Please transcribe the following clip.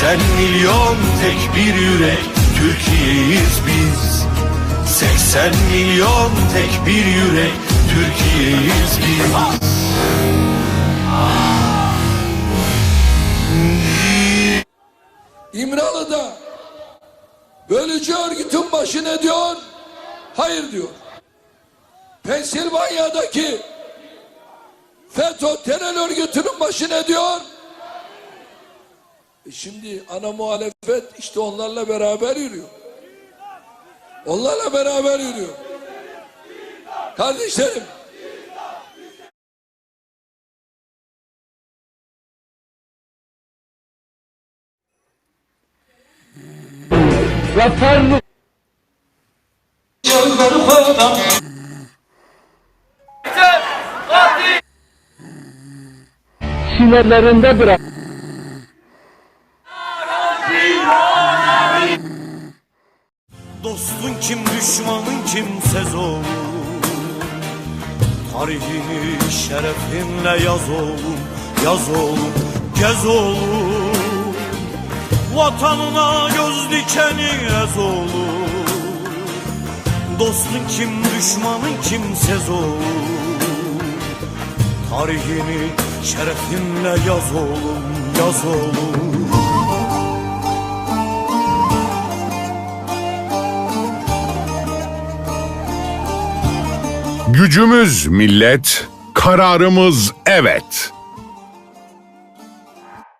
80 milyon tek bir yürek Türkiye'yiz biz 80 milyon tek bir yürek Türkiye'yiz biz İmralı'da bölücü örgütün başı ne diyor? Hayır diyor. Pensilvanya'daki FETÖ terör örgütünün başı ne diyor? E şimdi ana muhalefet işte onlarla beraber yürüyor. Onlarla beraber yürüyor. Kardeşlerim Zaferli sinirlerinde bırak. Dostun kim düşmanın kimsez olur Tarihini şerefinle yaz oğlum Yaz oğlum gez oğlum. Vatanına göz dikeni ez oğlum. Dostun kim düşmanın kimsez olur Tarihini şerefinle yaz oğlum Yaz oğlum Gücümüz millet, kararımız evet.